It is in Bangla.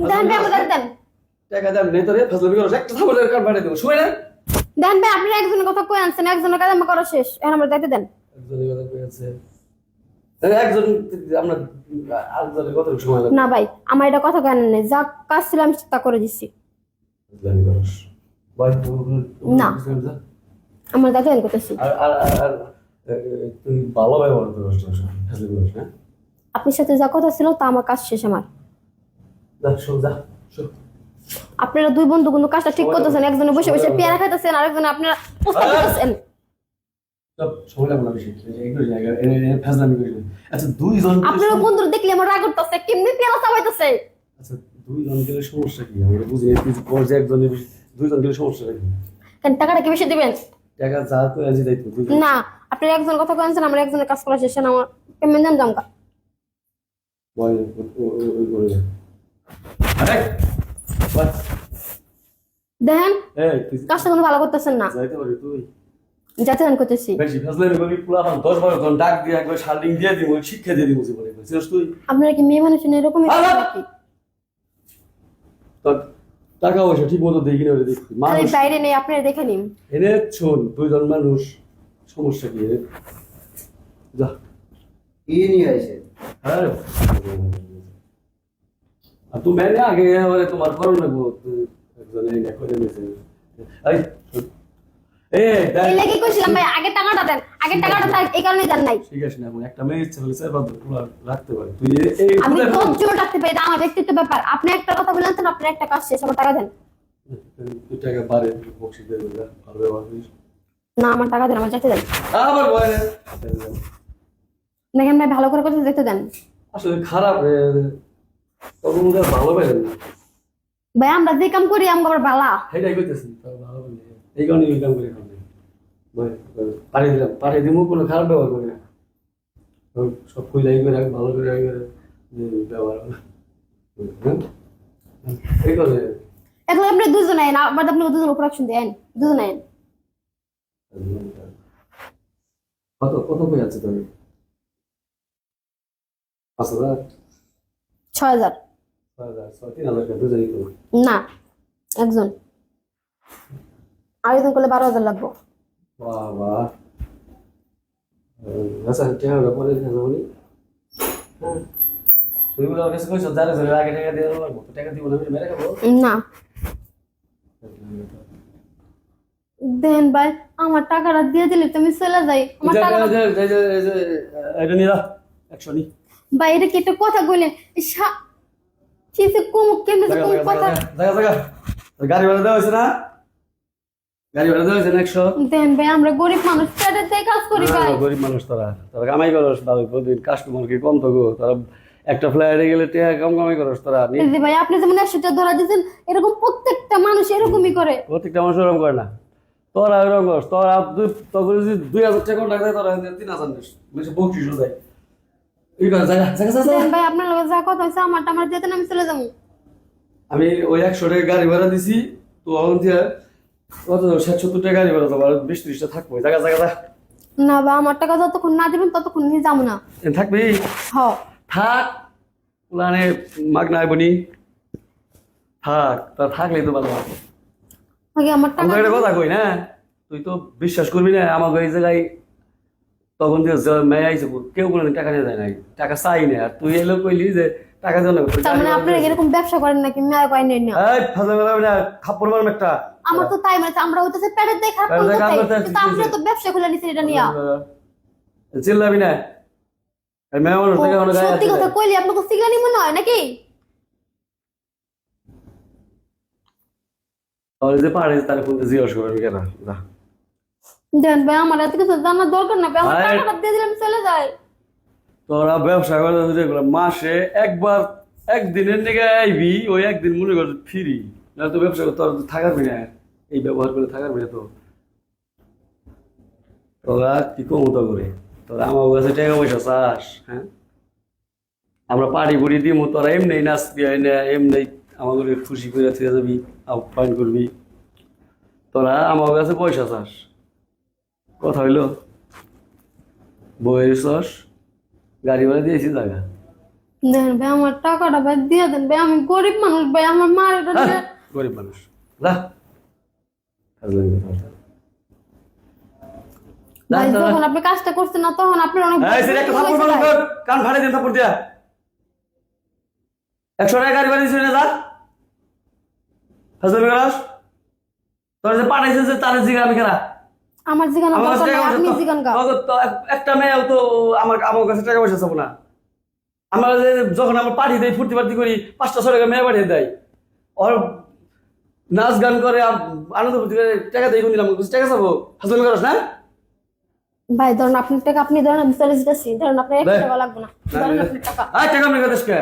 দেন ভাই আমাদের দেন টাকা দাম নেই ফাজলামি করো একটা দেবো শুনে না দেন ভাই আপনি একজনের কথা কই আনছেন একজনের কাজ আমার করা শেষ এখন আমার দায়িত্ব দেন একজনের কথা কয়েছে একজন আমরা আরেকজনের কত সময় লাগবে না ভাই আমার এটা কথা কেন নেই যা কাজ ছিল আমি তা করে ফাজলামি ভাই না। আমার দায়িত্ব দেন করতেছি আর তুই ভালো ব্যবহার ফাজলামি হ্যাঁ আপনার সাথে যা কথা ছিল তা আমার কাজ শেষ আমার আপনারা দুই বন্ধু কিন্তু কাজটা ঠিক করতেছেন। একজনে বসে বসে পেয়ারা খাইতেছেন আরেকজনে আপনারা প্রস্তাব দিতেছেন। আচ্ছা আপনারা বন্ধু দেখলে আমার রাগ করতেছে কেমনি পেয়ারা চাবাইতেছে আচ্ছা দুইজন গেলে সমস্যা কি আমরা বুঝি না তুই কর যে একজনের দুইজন গেলে সমস্যা কি কেন টাকাটা কি বেশি দিবেন টাকা যা তো আজি দায়িত্ব না আপনারা একজন কথা আমার একজনের কাজ করা শেষ না আমার জামকা বয় করে দেখেন কাজটা কিন্তু ভালো করতেছেন না। যাইতে পারি তুই। যাতে করতেছি বেশি ফাজলামি পুরা আমার দশ বারো জন ডাক দিয়ে একবার শার্টিং দিয়ে দিব শিক্ষা দিয়ে দিব জীবনে বুঝছিস তুই? আপনারা কি মেয়ে মানুষ না এরকমই নাকি? তোর টাকা পয়সা ঠিক মতো দেখি না দেখি মানুষ বাইরে নেই আপনারা দেখে নিন। এনে শোন দুইজন মানুষ সমস্যা কি যা। কি নিয়ে আসে হ্যাঁ আর তুমি আগে এবারে তোমার করো না গো তুই একজন এই দেখো এনেছে এই শোন। এই দেখ। এই লেগে কইছিলাম ভাই আগে টাকাটা দেন আগে টাকাটা থাক এই কারণে দেন নাই। ঠিক আছে না এখন একটা মেয়ে ইচ্ছে হলে স্যার বাদ পুরো রাখতে পারে। তুই এ- এই আমি পুরো এখন- ধৈর্য রাখতে পারি এটা আমার ব্যক্তিগত ব্যাপার। আপনি একটা কথা বললেন তো আপনার একটা কাজ শেষ আমার টাকা দেন। তুই টাকা বাড়ে বক্সি দিয়ে দেবে যা, ভালো ব্যবহার করিস। না আমার টাকা দেন আমার যেতে দেন। আবার বয় দেখেন ভাই ভালো করে কথা দেখতে দেন। আসলে খারাপ রে তখন ভালো পাইলেন না। ভাই আমরা যে কাম করি আমরা আবার সেটাই ভালো পাইলে এই কারণে এই কাম করে খাবে বয়, বয়, দিলাম। পাঠিয়ে দিব কোনো খারাপ ব্যবহার করি না। সব- সব কইলাই করে ভালো করে রাখ, করে যে ব্যবহার হ্যাঁ? এই করে এখন আপনি দুজন আইন আবার আপনি দুজন উপর অপশন দেন। দুজন আইন। কত কত কই আছে তুমি পাঁচ হাজার? ছয় হাজার না একজন আরেকজন করলে বারো হাজার লাগবে আচ্ছা হ্যাঁ। না দেন ভাই আমার টাকাটা দিয়ে দিলে তুমি চলে যাই আমার টাকা এটা নিয়ে একশো নি ভাই এটা কি একটা কথা বললেন সা- কি যে কম কেমনে কম কথা? গাড়ি ভাড়া দেওয়া হয়েছে না? গাড়ি ভাড়া দেওয়া হয়েছে না একশো? দেন ভাই আমরা গরিব মানুষ কাজ করি ভাই। গরিব মানুষ তোরা। তোরা কামাই করস ভালো প্রতিদিন কাস্টমার কি কম তো গো তোরা একটা ফ্লাইটে গেলে টাকা কম কামাই করস তোরা ভাই আপনি যেমন ধরা দিয়েছেন এরকম প্রত্যেকটা মানুষ এরকমই করে। প্রত্যেকটা মানুষ ওরকম করে না। তোরা ওরকম করস তোরা তোর যদি দুই হাজার টাকা কম দেয় তোরা তিন হাজার নিস। বেশি বকশিস দেয়। ভাই আপনার লগে যা কথা আমি চলে যাব। আমি ওই একশো টাকা গাড়ি ভাড়া দিছি তো এখন দিয়ে কত ষাট সত্তর টাকা গাড়ি ভাড়া তোমার বিশ ত্রিশটা থাকব। জায়গা জায়গা না বা আমার টাকা যতক্ষণ না দিবেন ততক্ষণ নিয়ে যাব না। থাকবি? হ। থাক প্লানে মাগ নাই বনি থাক তা থাকলেই তো ভালো আগে আমার টাকা কথা কই না তুই তো বিশ্বাস করবি না আমাকে এই জায়গায় তখন যে মেয়ে আইছে কেউ কোনো টাকা নিয়ে যায় নাই। টাকা চাই না আর তুই এলো কইলি যে টাকা তার মানে আপনারা এরকম ব্যবসা করেন নাকি? মেয়া পাই নেই না। এই ফাজা মেলা না মারম একটা। আমার তো তাই মানে আমরা হইতেছে পেটের খারাপ করতে কিন্তু আপনারা তো ব্যবসা খুলে নিছেন এটা নিয়ে। চিল্লাবি না। এই মেয়ে মানুষ থেকে অনেক গায়ে সত্যি কথা কইলি আপনাকে সিগানি মনে হয় নাকি? তাহলে যে পারে তার ফোন জিজ্ঞেস করবি কেন? দেন ভাই আমার এত কিছু জানার দরকার না ভাই, আমার টাকাটা দিয়ে দিলাম চলে যায়। তোরা ব্যবসা করে যেগুলো মাসে একবার একদিনের দিকে আইবি ওই একদিন মনে কর ফিরি। না তো ব্যবসা তোর থাকার না এই ব্যবহার করে থাকার না তো। তোরা কি কমতো করে? তোরা আমার কাছে টাকা পয়সা চাস হ্যাঁ? আমরা পাড়ি বুড়ি দিব তোরা এমনি নাচবি না এমনি আমাকে খুশি করে থেকে যাবি আপ্যায়ন করবি। তোরা আমার কাছে পয়সা চাস। কথা হইল বইয়ের চাস গাড়ি ভাড়া দিয়েছি জায়গা। দেন ভাই আমার টাকাটা ভাই দিয়ে দেন ভাই আমি গরিব মানুষ ভাই আমার মার হ্যাঁ, গরিব মানুষ। যা। যখন আপনি কাজটা করছেন না তখন আপনার অনেক। কান দিন দিয়া। একশো টাকা গাড়ি বাড়ি না যা। করাস তোর যে পাঠাইছে যে তার জিগা আমি কেনা আমার জিগানো আমার কাছে দরকার নাই, আপনি জিগান গা তো- তো এক- একটা মেয়েও তো আমার আমার কাছে টাকা পয়সা চাবো না। আমার যখন আমার পার্টি দেয় ফুর্তি ফার্তি করি পাঁচটা ছয় টাকা মেয়ে পাঠিয়ে দেয়। ওর নাচ গান করে আনন্দ ফুর্তি করে টাকা দিয়ে দিলাম টাকা চাবো? হাজবেন্ড করাস না? ভাই ধরুন আপনি টাকা আপনি ধরেন আমি চলে যেতেছি ধরুন আপনার এক টাকা লাগবে না। ধরেন আপনি টাকা। আয় টাকা আমি দেশকে